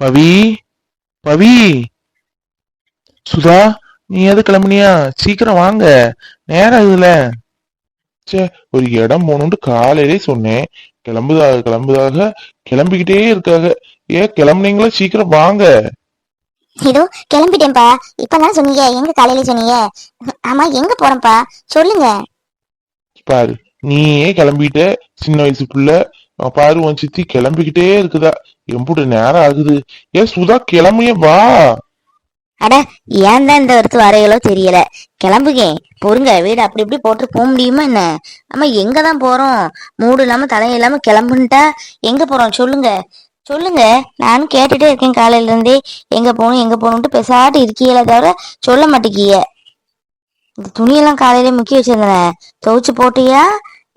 பவி பவி. சுதா நீ எது கிளம்புனியா? சீக்கிரம் வாங்க. நேரம் ஆகுதுல. ச்சே ஒரு இடம் போகணும்னு காலையிலே சொன்னேன். கிளம்புதாக கிளம்புதாக கிளம்பிக்கிட்டே இருக்காங்க ஏன் கிளம்புனீங்களா? சீக்கிரம் வாங்க. இதோ கிளம்பிட்டேன்ப்பா. இப்பதான் சொன்னீங்க. எங்க காலையில சொன்னீங்க? ஆமா எங்க போறேன்ப்பா? சொல்லுங்க. பாரு நீயே கிளம்பிட்ட. சின்ன வயசு புள்ள அவன் பாரு உன் சித்தி கிளம்பிக்கிட்டே இருக்குதா. எம்புட்டு நேரம் ஆகுது. ஏ சுதா கிளம்பிய வா. அட ஏன் தான் இந்த வருத்து வரைகளோ தெரியல. கிளம்புங்க. பொறுங்க வீடு அப்படி இப்படி போட்டு போக முடியுமா என்ன? ஆமா எங்க தான் போறோம்? மூடு இல்லாம தலையில்லாம கிளம்புன்ட்டா எங்க போறோம்? சொல்லுங்க. சொல்லுங்க. நானும் கேட்டுட்டே இருக்கேன் காலையில இருந்தே எங்க போகணும் எங்க போகணும்ட்டு பெசாட்டு இருக்கீங்களே தவிர சொல்ல மாட்டேங்கிய. இந்த துணியெல்லாம் காலையிலே முக்கி வச்சிருந்தேன். துவைச்சு போட்டியா?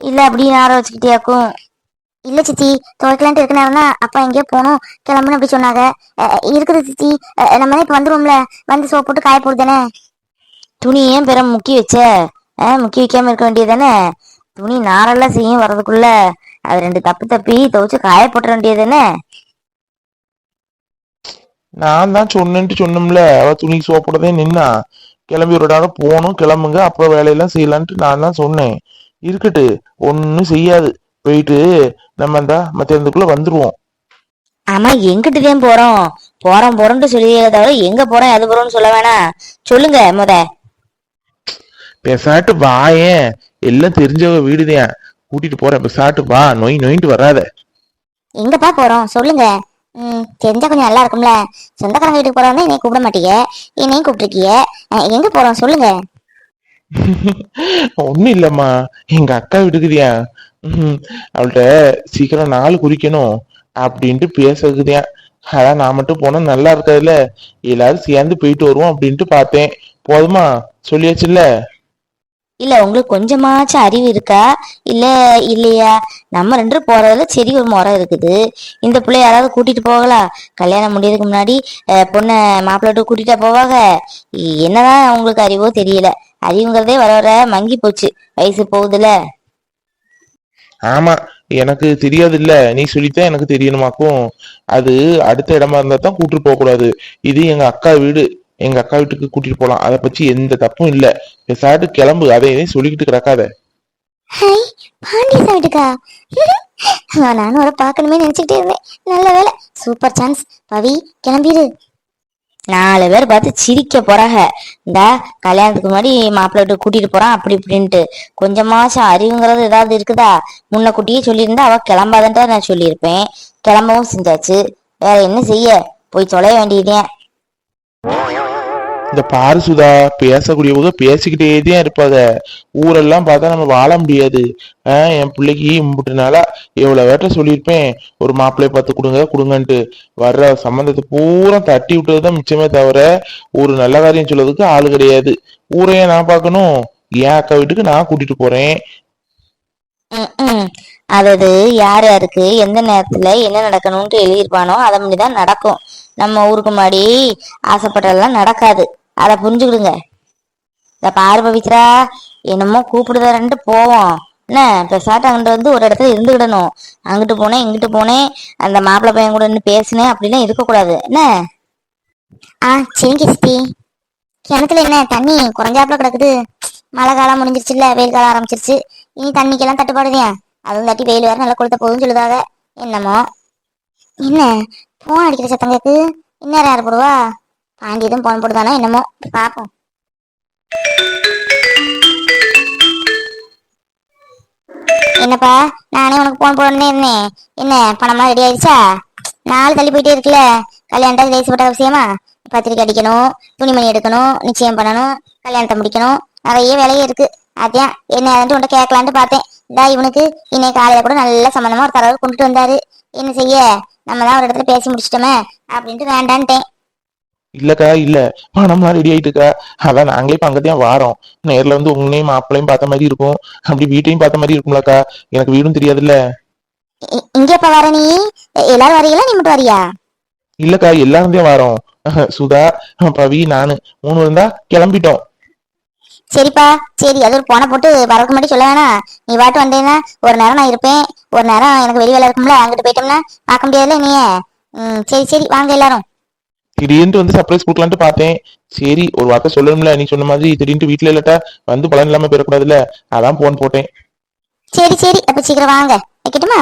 இல்ல அப்படியே நார வச்சுக்கிட்டியாக்கும்? இல்ல சித்தி துவைக்கலான்ட்டு இருக்க நேரம் தான் அப்பா எங்கேயோ போகணும் கிளம்புன்னு அப்படி சொன்னாங்க. இருக்குது சித்தி. நம்ம தான் இப்ப வந்துருவோம்ல. வந்து சோப் போட்டு காய போடுதானே துணி ஏன் பிற முக்கி வச்ச? ஆ, முக்கி வைக்காம இருக்க வேண்டியதானே துணி நாரெல்லாம் செய்யும் வர்றதுக்குள்ள அது ரெண்டு தப்பு தப்பி துவைச்சு காய போட்டுற வேண்டியதானே நான் தான் சொன்னேன்ட்டு சொன்னோம்ல. அவ துணி சோப்படதே நின்னா. கிளம்பி ஒரு இடம் போகணும் கிளம்புங்க அப்புறம் வேலையெல்லாம் செய்யலான்ட்டு நான் தான் சொன்னேன். இருக்கட்டு ஒன்னும் செய்யாது. போயிட்டு நம்ம அந்த மத்தியானத்துக்குள்ள வந்துருவோம். ஆமா எங்கிட்டு தான் போறோம்? போறோம் போறோம்னு சொல்லி தவிர எங்க போறோம் எது போறோம்னு சொல்ல வேணாம். சொல்லுங்க முத. பெசாட்டு வாயேன் எல்லாம் தெரிஞ்சவங்க வீடுதான் கூட்டிட்டு போறேன் பெசாட்டு வா. நொய் நொயின்ட்டு வராத. எங்கப்பா போறோம்? சொல்லுங்க. ம் தெரிஞ்சா கொஞ்சம் நல்லா இருக்கும்ல. சொந்தக்காரங்க வீட்டுக்கு போறோம்னா என்னை கூப்பிட மாட்டீங்க என்னையும் கூப்பிட்டுருக்கீங்க அஹ், எங்க போறோம்? சொல்லுங்க. ஒண்ணும் இல்லம்மா. எங்க அக்கா வீட்டுக்குதியா அவள்கிட்ட சீக்கிரம் நாள் குறிக்கணும் அப்படின்ட்டு பேசுறதுதியா அதான் நான் மட்டும் போனா நல்லா இருக்காதுல்ல? எல்லாரும் சேர்ந்து போயிட்டு வருவோம் அப்படின்ட்டு பார்த்தேன். போதுமா? சொல்லியாச்சுல்ல? இல்ல உங்களுக்கு கொஞ்சமாச்சும் அறிவு இருக்கா? இல்ல இல்லையா? நம்ம ரெண்டு போறதுல சரி ஒரு முறை இருக்குது. இந்த பிள்ளை யாராவது கூட்டிட்டு போகலாம் கல்யாணம் முடியறதுக்கு முன்னாடி பொண்ணை மாப்பிள்ளை கூட்டிட்டா போவாங்க என்னதான் உங்களுக்கு அறிவோ தெரியல. அறிவுங்கிறதே வர வர மங்கி போச்சு. வயசு போகுதுல ஆமா எனக்கு தெரியாது இல்ல நீ சொல்லித்தான் எனக்கு தெரியணுமாக்கும். அது அடுத்த இடமா இருந்தா தான் கூட்டிட்டு போக கூடாது. இது எங்க அக்கா வீடு. எங்க அக்கா வீட்டுக்கு கூட்டிட்டு போலாம். அதை பத்தி எந்த தப்பும் இல்ல. பேசாட்டு கிளம்பு. அதை இதையும் சொல்லிக்கிட்டு கிடக்காத. பாண்டிய வீட்டுக்கா நானும் அவரை பார்க்கணுமே நினைச்சுக்கிட்டே இருந்தேன். நல்ல வேலை சூப்பர் சான்ஸ். பவி கிளம்பிடு நாலு பேர் பார்த்து சிரிக்க போறாங்க. இந்த கல்யாணத்துக்கு முன்னாடி மாப்பிள்ளை வீட்டுக்கு கூட்டிட்டு போறான் அப்படி இப்படின்ட்டு கொஞ்சமாச்சும் அறிவுங்கிறது ஏதாவது இருக்குதா? முன்ன கூட்டியே சொல்லியிருந்தா அவ கிளம்பாதன்ட்டா நான் சொல்லியிருப்பேன். கிளம்பவும் செஞ்சாச்சு. வேற என்ன செய்ய? போய் தொலைய வேண்டியதேன் இந்த பாரு சுதா பேசக்கூடியவங்க பேசிக்கிட்டே தான் இருப்பாங்க. ஊரெல்லாம் பார்த்தா நம்ம வாழ முடியாது. என் பிள்ளைக்கு இம்புட்டுனால எவ்வளோ எவ்வளவு வேட்ட சொல்லியிருப்பேன். ஒரு மாப்பிள்ளைய பார்த்து கொடுங்க கொடுங்கன்ட்டு வர்ற சம்மந்தத்தை பூரா தட்டி விட்டது தான் மிச்சமே தவிர ஒரு நல்ல காரியம் சொல்றதுக்கு ஆள் கிடையாது. ஊரையே நான் பார்க்கணும். என் அக்கா வீட்டுக்கு நான் கூட்டிட்டு போறேன். அதாவது யார் யாருக்கு எந்த நேரத்துல என்ன நடக்கணும்ட்டு எழுதியிருப்பானோ அதை தான் நடக்கும். நம்ம ஊருக்கு முன்னாடி ஆசைப்பட்டதெல்லாம் நடக்காது. அதை புரிஞ்சுக்கிடுங்க. இந்த பாரு பவித்ரா. என்னமோ கூப்பிடுதாரன்ட்டு போவோம். என்ன பெசாட்டு அங்கிட்டு வந்து ஒரு இடத்துல இருந்துக்கிடணும். அங்கிட்டு போனேன் இங்கிட்டு போனேன். அந்த மாப்பிள்ளை பையன் கூட நின்று பேசினேன். அப்படிலாம் இருக்கக்கூடாது. என்ன? ஆ சரிங்க சித்தி. கிணத்துல என்ன தண்ணி குறைஞ்சாப்புல கிடக்குது. மழை காலம் முடிஞ்சிருச்சுல்ல வெயில் காலம் ஆரம்பிச்சிருச்சு. இனி தண்ணிக்கெல்லாம் தட்டுப்பாடுதேன் அதுவும் தட்டி வெயில் வேற நல்லா கொளுத்த போகுதுன்னு சொல்லுதாங்க. என்னமோ. என்ன? போன் அடிக்கிற சத்தம் கேக்கு இன்னும் யார் போடுவா? பாண்டி எதுவும் போன் போடுதானா என்னமோ? பாப்போம். என்னப்பா நானே உனக்கு போன் போடணும்னே இருந்தேன். என்ன பணம்லாம் ரெடி ஆயிடுச்சா? நாள் தள்ளி போயிட்டே இருக்குல்ல. கல்யாணத்தை தேசப்பட்ட விஷயமா பத்திரிக்கை அடிக்கணும் துணிமணி எடுக்கணும் நிச்சயம் பண்ணணும் கல்யாணத்தை முடிக்கணும். நிறைய வேலையே இருக்கு. அதான் என்ன ஏதாண்டு உன்ட்ட கேட்கலான்ட்டு பார்த்தேன். இந்தா இவனுக்கு இன்னைக்கு காலையில கூட நல்ல சம்பந்தமா ஒரு தடவை கொண்டுட்டு வந்தாரு. என்ன செய்ய? நம்ம தான் ஒரு இடத்துல பேசி முடிச்சிட்டோமே அப்படின்ட்டு வேண்டான்ட்டேன். இல்லக்கா இல்ல. பணம்லாம் ரெடி ஆயிட்டுக்கா. அதான் நாங்களே இப்ப அங்கதான் வாரோம். நேர்ல வந்து உங்களையும் மாப்பிள்ளையும் பார்த்த மாதிரி இருக்கும். அப்படி வீட்டையும் பார்த்த மாதிரி இருக்கும்லக்கா. எனக்கு வீடும் தெரியாதுல்ல. இங்க எப்ப வர நீ? எல்லாரும் வரீங்களா நீ மட்டும் வரியா? இல்லக்கா எல்லாரும் தான் வாரோம் சுதா பவி நானு. மூணு இருந்தா கிளம்பிட்டோம். சரிப்பா சரி அது ஒரு போனை போட்டு வரக்கு முன்னாடி சொல்ல வேணாம். நீ பாட்டு வந்தேன்னா ஒரு நேரம் நான் இருப்பேன். ஒரு நேரம் எனக்கு வெளி வேலை இருக்கும்ல அங்கிட்டு போயிட்டோம்னா பார்க்க முடியாதுல்ல நீ ம் சரி சரி வாங்க எல்லாரும். திடீர்னு வந்து சர்ப்ரைஸ் கொடுக்கலான்ட்டு பார்த்தேன். சரி ஒரு வார்த்தை சொல்லணும்ல நீ சொன்ன மாதிரி திடீர்னு வீட்டுல இல்லாட்டா வந்து பலன் இல்லாம போயிடக்கூடாதுல்ல. அதான் போன் போட்டேன். சரி சரி அப்ப சீக்கிரம் வாங்க. வைக்கட்டுமா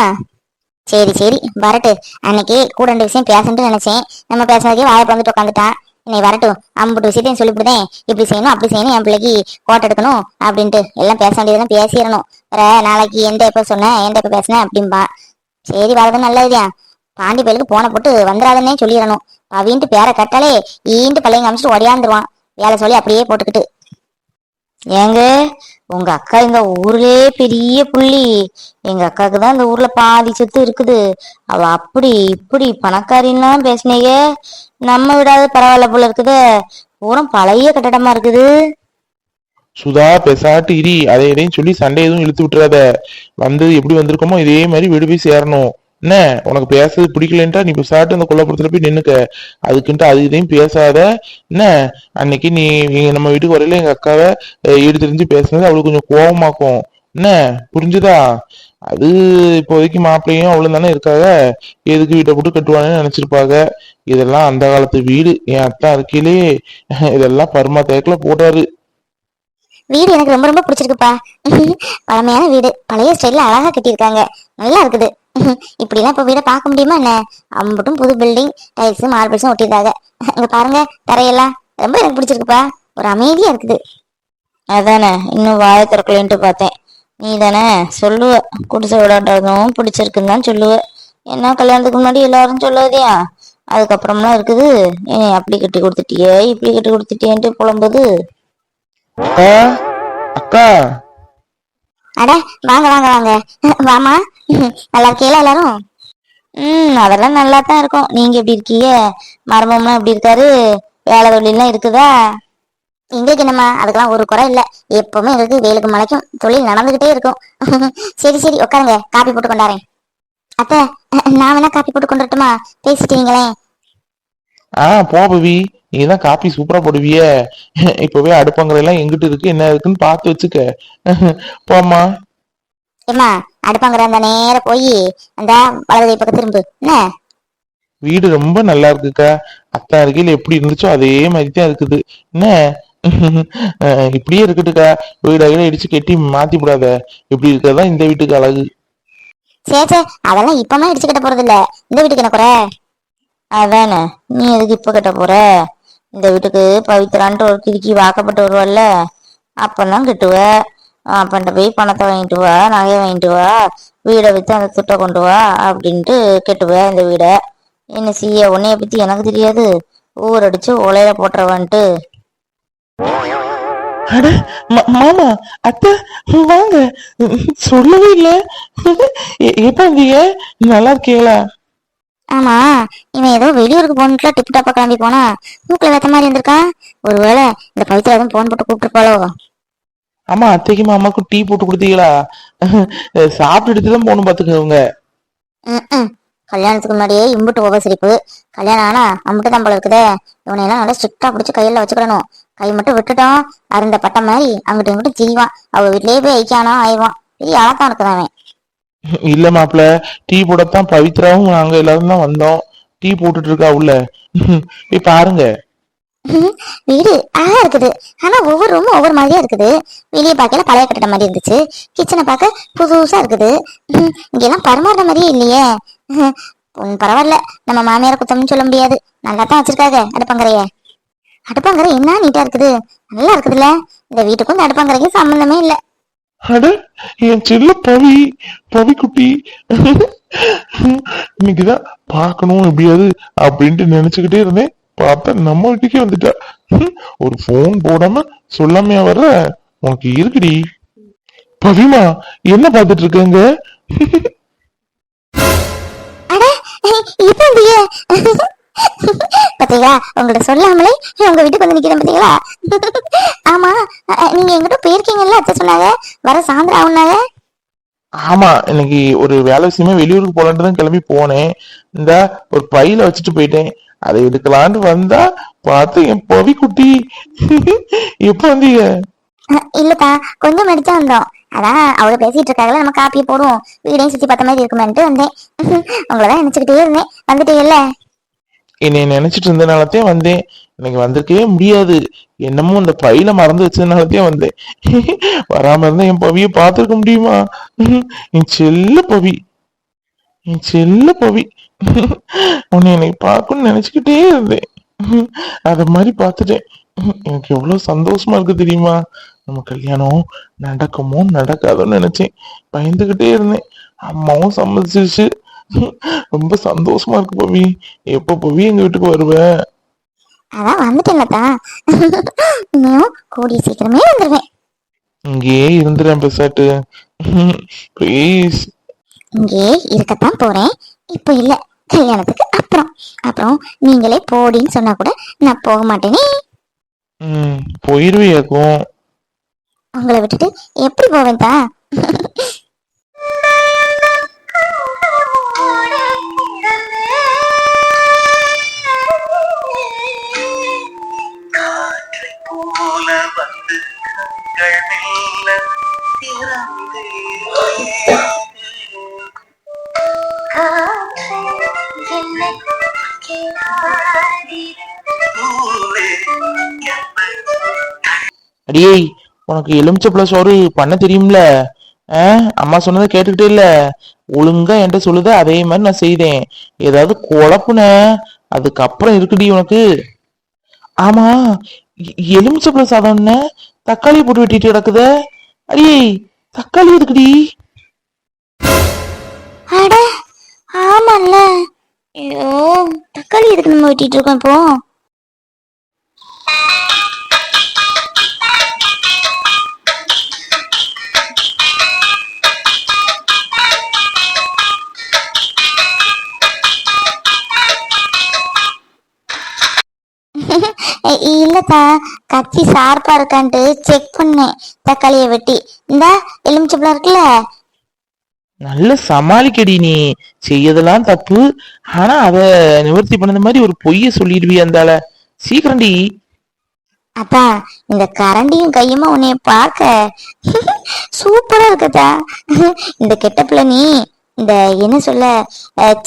சரி சரி வரட்டு. அன்னைக்கு கூட ரெண்டு விஷயம் பேசணும்னு நினைச்சேன். நம்ம பேசுனதுக்கே வாயை பிறந்துட்டு உட்காந்துட்டான். இன்னைக்கு வரட்டும் அம்புட்டு விஷயத்தையும் சொல்லிவிடுதேன் இப்படி செய்யணும் அப்படி செய்யணும் என் பிள்ளைக்கு கோட்டை எடுக்கணும் அப்படின்ட்டு. எல்லாம் பேச வேண்டியதெல்லாம் பேசிடணும். வேற நாளைக்கு எந்த எப்ப சொன்னேன் எந்த எப்ப பேசினேன் அப்படின்பா சரி வரது நல்லதுதான் பாண்டி பயலுக்கு போன போட்டு வந்துடாதன்னே சொல்லிடணும். பவின்ட்டு பேரை கட்டாலே ஈண்டு பள்ளைங்க அமைச்சிட்டு ஒடையாந்துருவான் வேலை சொல்லி அப்படியே போட்டுக்கிட்டு. ஏங்க உங்க அக்கா எங்க ஊர்லயே பெரிய புள்ளி. எங்க அக்காவுக்கு தான் இந்த ஊர்ல பாதி சொத்து இருக்குது. அவ அப்படி இப்படி பணக்காரின்லாம் பேசினீங்க. நம்ம விடாத பரவாயில்ல போல இருக்குது. பூரா பழைய கட்டடமா இருக்குது. சுதா பெசாட்டு இரி. அதை எதையும் சொல்லி சண்டை எதுவும் இழுத்து விட்டுறாத. வந்து எப்படி வந்திருக்கோமோ இதே மாதிரி வீடு போய் சேரணும். என்ன? உனக்கு பேசுறது பிடிக்கலன்ட்டா நீ பெசாட்டு அந்த கொல்லப்புறத்துல போய் நின்னுக்க. அதுக்குன்ட்டு அது இதையும் பேசாத. என்ன? அன்னைக்கு நீ நம்ம வீட்டுக்கு வரையில எங்க அக்காவை அஹ், தெரிஞ்சு பேசுனது அவளுக்கு கொஞ்சம் கோபமாக்கும் என்ன? புரிஞ்சுதா? அது இப்போதைக்கு மாப்பிள்ளையும் அவ்வளவு தானே இருக்காங்க எதுக்கு வீட்டை போட்டு கட்டுவாங்கன்னு நினைச்சிருப்பாங்க இதெல்லாம் அந்த காலத்து வீடு. என் அத்தா இருக்கையிலே இதெல்லாம் பர்மா தேக்கில போட்டாரு. வீடு எனக்கு ரொம்ப ரொம்ப பிடிச்சிருக்குப்பா. பழமையான வீடு. பழைய ஸ்டைல்ல அழகா கட்டியிருக்காங்க. நல்லா இருக்குது. இப்படிலாம் இப்ப வீட பார்க்க முடியுமா என்ன? அம்பட்டும் புது பில்டிங் டைல்ஸ் மார்பிள்ஸும் ஒட்டியிருக்காங்க. இங்க பாருங்க தரையெல்லாம். ரொம்ப எனக்கு பிடிச்சிருக்குப்பா. ஒரு அமைதியா இருக்குது. அதானே இன்னும் வாய திறக்கலன்ட்டு பார்த்தேன். நீ தானே சொல்லுவ. குடிசை விளையாடுறதும் பிடிச்சிருக்குன்னு தான் சொல்லுவ. என்ன கல்யாணத்துக்கு முன்னாடி எல்லாரும் சொல்லாதியா? அதுக்கப்புறம்லாம் இருக்குது. ஏ அப்படி கட்டி கொடுத்துட்டியே இப்படி கட்டி கொடுத்துட்டியேன்ட்டு புலம்புது. அக்கா அக்கா. அட வாங்க வாங்க வாங்க. வாமா நல்லா இருக்கீங்களா எல்லாரும்? ம் அதெல்லாம் நல்லா தான் இருக்கும். நீங்க எப்படி இருக்கீங்க? மரபம்லாம் எப்படி இருக்காரு? வேலை தொழிலாம் இருக்குதா? எங்களுக்கு என்னம்மா அதுக்கெல்லாம் ஒரு குறை இல்ல. எப்பவுமே எங்களுக்கு வெயிலுக்கு மழைக்கும் தொழில் நடந்துகிட்டே இருக்கும். சரி சரி உட்காருங்க. காப்பி போட்டு கொண்டாரேன். அத்தை நான் வேணா காப்பி போட்டு கொண்டு வரட்டுமா பேசிட்டீங்களே. ஆ போ பவி. நீ தான் காப்பி சூப்பரா போடுவியே. இப்பவே அடுப்பங்கரை எல்லாம் எங்கிட்டு இருக்கு என்ன இருக்குன்னு பார்த்து வச்சுக்க. போம்மா. ஏம்மா அடுப்பாங்கிற அந்த நேர போய் அந்த வலது பக்கம் திரும்பு. என்ன? வீடு ரொம்ப நல்லா இருக்குக்கா. அத்தா இருக்கையில எப்படி இருந்துச்சோ அதே மாதிரி தான் இருக்குது. என்ன? இப்படியே இருக்கட்டுக்கா. வீடு அகில இடிச்சு கட்டி மாத்தி விடாத இப்படி இருக்கிறதா இந்த வீட்டுக்கு அழகு. சே சே அதெல்லாம் இப்பமா இடிச்சுக்கிட்ட போறது இல்ல இந்த வீட்டுக்கு என்ன குறை? அதானே நீ எதுக்கு இப்ப கட்ட போற? இந்த வீட்டுக்கு பவித்ரான்ட்டு ஒரு கிறுக்கி வாக்கப்பட்டு வருவல்ல அப்பெல்லாம் கட்டுவ. அப்பன்ட்ட போய் பணத்தை வாங்கிட்டு வா நகையை வாங்கிட்டு வா வீடை வித்து அந்த துட்டை கொண்டு வா அப்படின்ட்டு கட்டுவ இந்த வீடை. என்ன செய்ய உன்னைய பத்தி எனக்கு தெரியாது. ஊர் அடிச்சு உலையில போட்டுறவான்ட்டு அட மாமா அத்தை வாங்க. சொல்லவே இல்ல. வந்தீங்க நல்லா இருக்கீங்களா ஆமா இவன் ஏதோ வெளியூருக்கு போகணுட்டுல டிப் டாப்பா கிளம்பி போனா. மூக்கில் வைத்த மாதிரி இருந்திருக்கா. ஒருவேளை இந்த பவித்ரா எதுவும் போன் போட்டு கூப்பிட்டுருப்பாளோ. ஆமா அத்தைக்கும் மாமாக்கும் டீ போட்டு கொடுத்தீங்களா? சாப்பிட்டுட்டு தான் போகணும் பாத்துக்கோங்க. கல்யாணத்துக்கு முன்னாடியே இம்புட்டு உபசரிப்பு கல்யாணம் ஆனா அம்புட்டு தான் போல இருக்குதே. இவனை எல்லாம் நல்லா ஸ்ட்ரிக்டா பிடிச்சி கையில வச்சுக்கிடணும். கை மட்டும் விட்டுட்டோம். அருந்த பட்ட மாதிரி அங்கிட்டு இங்கிட்டு ஜீவான் அவ வீட்லயே போய் ஐக்கானா ஆயிடுவான். பெரிய அழகான் இருக்குதான் இல்ல மாப்பிள டீ போடத்தான் பவித்ராவும் நாங்க எல்லாரும் தான் வந்தோம். டீ போட்டுட்டு இருக்கா உள்ள. போய் பாருங்க. வீடு அழகா இருக்குது. ஆனா ஒவ்வொரு ரூமும் ஒவ்வொரு மாதிரியா இருக்குது. வெளியே பார்க்கல பழைய கட்டட மாதிரி இருந்துச்சு. கிச்சனை பார்க்க புதுசா இருக்குது. இங்கெல்லாம் பரமாறுற மாதிரியே இல்லையே. பரவாயில்ல. நம்ம மாமியார் குத்தம்னு சொல்ல முடியாது. நல்லா தான் வச்சிருக்காங்க அடுப்பங்கரைய. அடுப்பங்கரை என்ன நீட்டா இருக்குது? நல்லா இருக்குதுல்ல. இந்த வீட்டுக்கும் இந்த அடுப்பங்கரைக்கும் சம்பந்தமே இல்லை. அட என் செல்ல பவி பவி குட்டி இன்னைக்குதான் பார்க்கணும் எப்படியாது அப்படின்ட்டு நினைச்சுக்கிட்டே இருந்தேன். பார்த்தா நம்ம வீட்டுக்கே வந்துட்டா ஒரு போன் போடாம சொல்லாமையா வர்ற? உனக்கு இருக்குடி. பவிமா என்ன பார்த்துட்டு இருக்கங்க பாத்தீங்களா உங்கள்ட்ட சொல்லாமலே உங்க வீட்டுக்கு வந்து நிக்கிறேன் பாத்தீங்களா ஆமா நீங்க எங்கிட்ட போயிருக்கீங்கல்ல அத்தை சொன்னாங்க. வர சாயந்தரம் ஆகுனாங்க ஆமா இன்னைக்கு ஒரு வேலை விஷயமா வெளியூருக்கு போலான்ட்டு தான் கிளம்பி போனேன். இந்த ஒரு பையில வச்சுட்டு போயிட்டேன். அதை எடுக்கலான்னு வந்தா பார்த்து என் பவி குட்டி. எப்ப வந்தீங்க? இல்லப்பா கொஞ்சம் மடிச்சா வந்தோம். அதான் அவங்க பேசிட்டு இருக்காங்களா நம்ம காப்பியை போடுவோம். வீடையும் சுத்தி பார்த்த மாதிரி இருக்குமேன்ட்டு வந்தேன். உங்களை தான் நினைச்சுக்கிட்டே இருந்தேன். வந்துட்டீங்கல்ல? என்னை நினைச்சிட்டு இருந்தனாலதான் வந்தேன். எனக்கு வந்திருக்கவே முடியாது. என்னமோ இந்த பையில மறந்து வச்சதுனாலதான் வந்தேன். வராம இருந்தா என் பவிய பார்த்திருக்க முடியுமா? என் செல்ல பவி. என் செல்ல பவி. உன்னை எனக்கு பார்க்கணும்னு நினைச்சுக்கிட்டே இருந்தேன். அத மாதிரி பார்த்துட்டேன். எனக்கு எவ்வளவு சந்தோஷமா இருக்கு தெரியுமா? நம்ம கல்யாணம் நடக்குமோ நடக்காதோன்னு நினைச்சேன். பயந்துகிட்டே இருந்தேன். அம்மாவும் சம்மதிச்சிருச்சு. ரொம்ப சந்தோஷமா இருக்கு பவி. எப்ப பவி எங்க வீட்டுக்கு வருவ? அதான் கூடிய சீக்கிரமே வந்துடுவேன் இங்கேயே இருந்துறேன் பெசாட்டு. ப்ளீஸ் இங்கே இருக்கத்தான் போறேன். இப்போ இல்ல கல்யாணத்துக்கு அப்புறம். அப்புறம் நீங்களே போடின்னு சொன்னா கூட நான் போக மாட்டேனே. போயிருவியாக்கும். உங்களை விட்டுட்டு எப்படி போவேன் தா? அடியே உனக்கு எலுமிச்சப்பழ சோறு பண்ண தெரியும்ல? ஆ அம்மா சொன்னதை கேட்டுக்கிட்டே இல்ல. ஒழுங்கா என்கிட்ட சொல்லுத அதே மாதிரி நான் செய்தேன். ஏதாவது குழப்புன அதுக்கப்புறம் இருக்குடி உனக்கு. ஆமா எ- எலுமிச்சப்பழ சாதம் தக்காளி போட்டு வெட்டிட்டு கிடக்குத? அடியே தக்காளி இருக்குடி அட ஆமால்ல. ஐயோ தக்காளி எதுக்கு நம்ம வெட்டிட்டு இருக்கோம் இப்போ? இல்லத்தா கத்தி ஷார்ப்பா இருக்கான்ட்டு செக் பண்ணேன் தக்காளியை வெட்டி. இந்த எலுமிச்சப்பழம் இருக்குல்ல? நல்ல சமாளிக்கடி நீ. செய்யதெல்லாம் தப்பு. ஆனா அத நிவர்த்தி பண்ணது மாதிரி ஒரு பொய்ய சொல்லிடுவி அந்தால சீக்கிரம்டி. அப்பா இந்த கரண்டியும் கையுமா உன்னைய பார்க்க? சூப்பரா இருக்குதா? இந்த கெட்டப்புல நீ. இந்த என்ன சொல்ல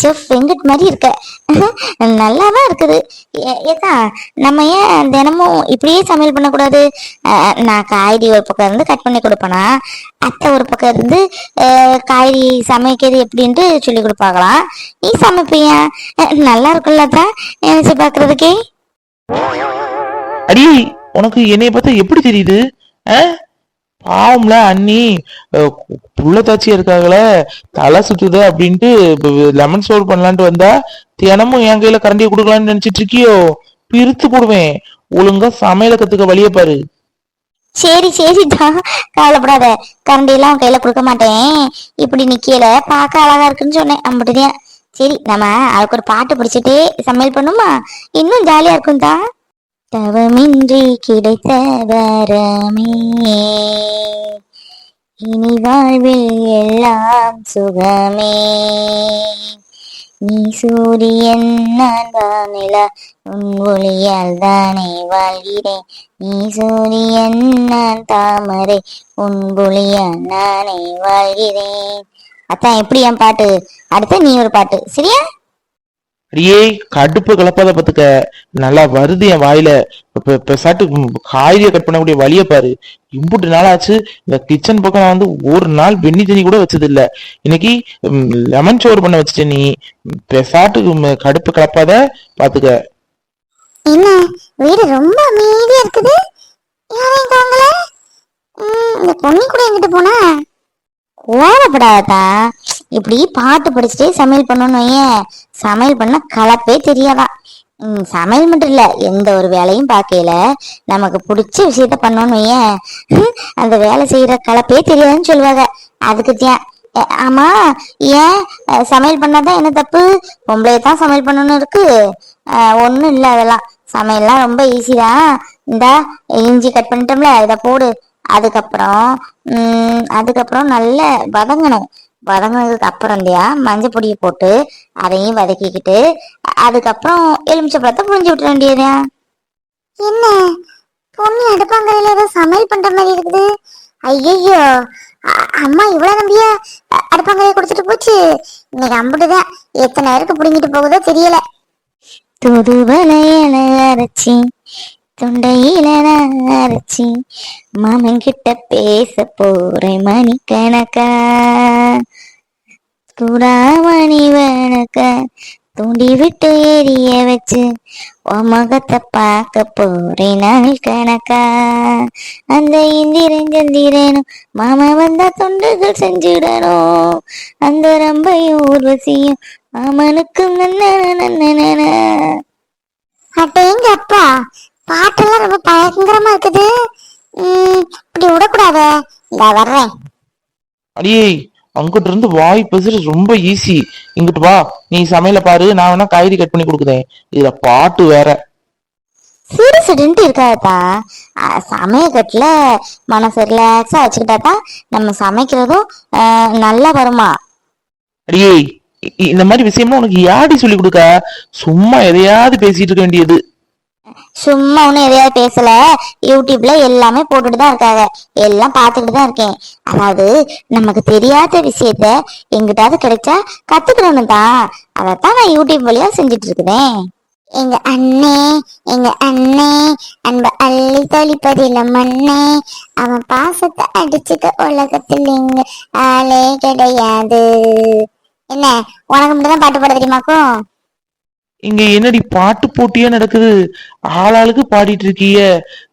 செஃப் வெங்கட் மாதிரி இருக்க. நல்லாதான் இருக்குது. ஏ- நம்ம ஏன் தினமும் இப்படியே சமையல் பண்ணக்கூடாது? நான் காய்கறி ஒரு பக்கம் இருந்து கட் பண்ணி கொடுப்பேனா? அத்தை ஒரு பக்கம் இருந்து காய்கறி சமைக்கிறது எப்படின்ட்டு சொல்லி கொடுப்பாங்களாம். நீ சமைப்பியா? நல்லா இருக்குல்ல தான் நினைச்சு பாக்குறதுக்கே. அடி உனக்கு என்னைய பார்த்தா எப்படி தெரியுது? ஆ? பாவம்ல அண்ணி. புள்ள தாச்சியா இருக்காங்களே தலை சுத்துது அப்படின்ட்டு லெமன் சோறு பண்ணலான்ட்டு வந்தா தினமும் என் கையில கரண்டியை கொடுக்கலான்னு நினைச்சிட்டு இருக்கியோ? பிரித்து போடுவேன். ஒழுங்கா சமையல கத்துக்க வழிய பாரு. சரி சரிடா கவலைப்படாத. கரண்டி எல்லாம் உன் கையில கொடுக்க மாட்டேன். இப்படி நிக்கல பார்க்க அழகா இருக்குன்னு சொன்னேன் அம்பிட்டுதான். சரி நம்ம அதுக்கு ஒரு பாட்டு பிடிச்சிட்டு சமையல் பண்ணுமா? இன்னும் ஜாலியா இருக்கும் தான் தவமின்றி கிடைத்த வரமே. இனி வாழ்வில் எல்லாம் சுகமே. நீ சூரியன் நான் வானிலா உன் ஒளியால் தானே வாழ்கிறேன். நீ சூரியன் நான் தாமரை. உன் ஒளியால் நானே வாழ்கிறேன். அத்தான் எப்படி என் பாட்டு? அடுத்து நீ ஒரு பாட்டு. சரியா? அடியே கடுப்பு கலப்பாத பாத்துக்க நல்லா வருது என் வாயில. இப்ப பெசாட்டு காய்கறியை கட் பண்ணக்கூடிய வழிய பாரு. இம்புட்டு நாளாச்சு. இந்த கிச்சன் பக்கம் நான் வந்து ஒரு நாள் வெண்ணி தண்ணி கூட வச்சது இல்ல இன்னைக்கு லெமன் சோறு பண்ண வச்சுட்ட நீ. பெசாட்டு கடுப்பு கலப்பாத பாத்துக்க என்ன? வீடு ரொம்ப அமைதியா இருக்குது? இந்த பொண்ணு கூட எங்கிட்ட போனா? கோவப்படாதா? இப்படி பாட்டு படிச்சுட்டே சமையல் பண்ணணும் ஏன் சமையல் பண்ண கலப்பே தெரியாதா? உம் சமையல் மட்டும் இல்ல எந்த ஒரு வேலையும் பார்க்கையில நமக்கு பிடிச்ச விஷயத்த பண்ணணும் ஏன் அந்த வேலை செய்யற கலப்பே தெரியாதுன்னு சொல்லுவாங்க. அதுக்கு தான் ஆமா ஏன் சமையல் பண்ணாதான் என்ன தப்பு? பொம்பளைய தான் சமையல் பண்ணணும்னு இருக்கு. ஒன்றும் இல்லை அதெல்லாம். சமையல்லாம் ரொம்ப ஈஸி தான். இந்தா இஞ்சி கட் பண்ணிட்டோம்ல இதை போடு. அதுக்கப்புறம் அதுக்கப்புறம் நல்ல வதங்கணும். வதங்கினதுக்கு அப்புறம் இல்லையா மஞ்சள் பொடியை போட்டு அதையும் வதக்கிக்கிட்டு அதுக்கப்புறம் எலுமிச்சை பழத்தை புழிஞ்சு விட்டுற வேண்டியதா என்ன? பொண்ணு அடுப்பாங்கரையில ஏதோ சமையல் பண்ற மாதிரி இருக்குது. ஐயோ அம்மா இவ்வளவு நம்பிய அடுப்பாங்கரையை கொடுத்துட்டு போச்சு. இன்னைக்கு அம்புட்டுதான். எத்தனை பேருக்கு புடுங்கிட்டு போகுதோ தெரியல. தூதுவளையல அரைச்சி. தொண்டையில நான் அரைச்சி மாமன் கிட்ட பேச போறேன் மணிக்கணக்கா. சூடாமணி வணக்க. தூண்டி விட்டு எரிய வச்சு உன் முகத்தை பார்க்க போறேன் நாள் கணக்கா அந்த இந்திரன் சந்திரனும் மாமா வந்தா தொண்டுகள் செஞ்சிடணும். அந்த ரம்பையும் ஊர்வசியும் மாமனுக்கும் நன்ன நன்ன அப்பா பாட்டெல்லாம் ரொம்ப பயங்கரமா இருக்குது. இப்படி விடக்கூடாத. இந்த வர்றேன். அடியே அங்கிட்டு இருந்து வாய் பேசுறது ரொம்ப ஈஸி இங்கிட்டு வா. நீ சமையல பாரு. நான் வேணா காய்கறி கட் பண்ணி கொடுக்குறேன். இதுல பாட்டு வேற. சிடுன்ட்டு இருக்காதா சமயக்கட்டுல மனசு ரிலாக்ஸா வச்சுக்கிட்டா தான் நம்ம சமைக்கிறதும் நல்லா வருமா? அடியே இந்த மாதிரி விஷயம்லாம் உனக்கு யாடி சொல்லி கொடுக்க? சும்மா எதையாவது பேசிட்டு இருக்க வேண்டியது. சும்மா ஒன்றும் எதையாவது பேசல. யூடியூப்ல எல்லாமே போட்டுட்டு தான் இருக்காங்க. எல்லாம் பார்த்துக்கிட்டு தான் இருக்கேன். அதாவது நமக்கு தெரியாத விஷயத்த எங்கிட்டாவது கிடைச்சா கத்துக்கணும்னு தான் அதைத்தான் நான் யூடியூப் வழியா செஞ்சுட்டு இருக்கிறேன் எங்க அண்ணே எங்க அண்ணே அன்ப அள்ளி தொழிப்பதில்ல மண்ணே அவன் பாசத்தை அடிச்சுக்க உலகத்தில் இங்க ஆளே கிடையாது. என்ன உனக்கு மட்டும் தான் பாட்டு பாட தெரியுமாக்கும்? இங்க என்னடி பாட்டு போட்டியா நடக்குது? ஆளாளுக்கு பாடிட்டு இருக்கீங்க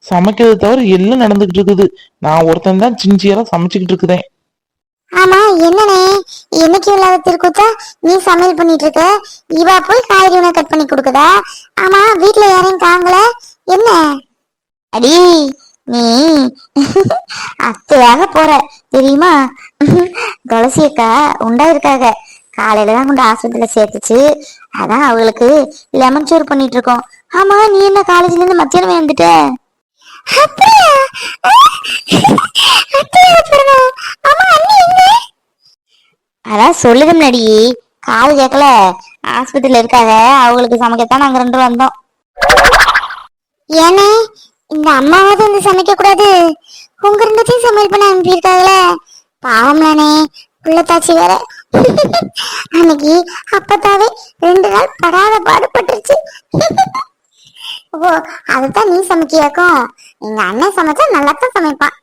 சமைக்கிறது தவிர எல்லாம் நடந்துகிட்டு இருக்குது. நான் ஒருத்தன் தான் சின்சியரா சமைச்சுக்கிட்டு இருக்குதேன். ஆமா என்னனே என்னைக்கு இல்லாத திருக்கூத்தா? நீ சமையல் பண்ணிட்டு இருக்க? இவா போய் காய்கறி உணவு கட் பண்ணி கொடுக்குதா? ஆமா வீட்டுல யாரையும் காங்கல என்ன? அடி நீ. அத்தையாக போற தெரியுமா? துளசி அக்கா உண்டா இருக்காக. காலையில தான் கொண்டு ஆஸ்பத்திரியில சேர்த்துச்சு. அதான் அவங்களுக்கு லெமன் சோறு பண்ணிட்டு இருக்கோம் ஆமா நீ என்ன காலேஜ்ல இருந்து மத்தியானம் வந்துட்ட? அதான் சொல்லுது முன்னாடி காது கேட்கல ஆஸ்பத்திரியில இருக்காங்க அவங்களுக்கு சமைக்கத்தான் நாங்க ரெண்டு வந்தோம். ஏனே இந்த அம்மாவாவது வந்து சமைக்க கூடாது உங்க ரெண்டுத்தையும் சமையல் பண்ண அனுப்பியிருக்காங்களே. பாவம்லானே புள்ளத்தாச்சி வேற. அன்னைக்கு அப்பத்தாவே ரெண்டு நாள் படாத பாடுபட்டுருச்சு. ஓ அதுதான் நீ சமைக்கியாக்கும். எங்க அண்ணன் சமைச்சா நல்லா தான் சமைப்பான்.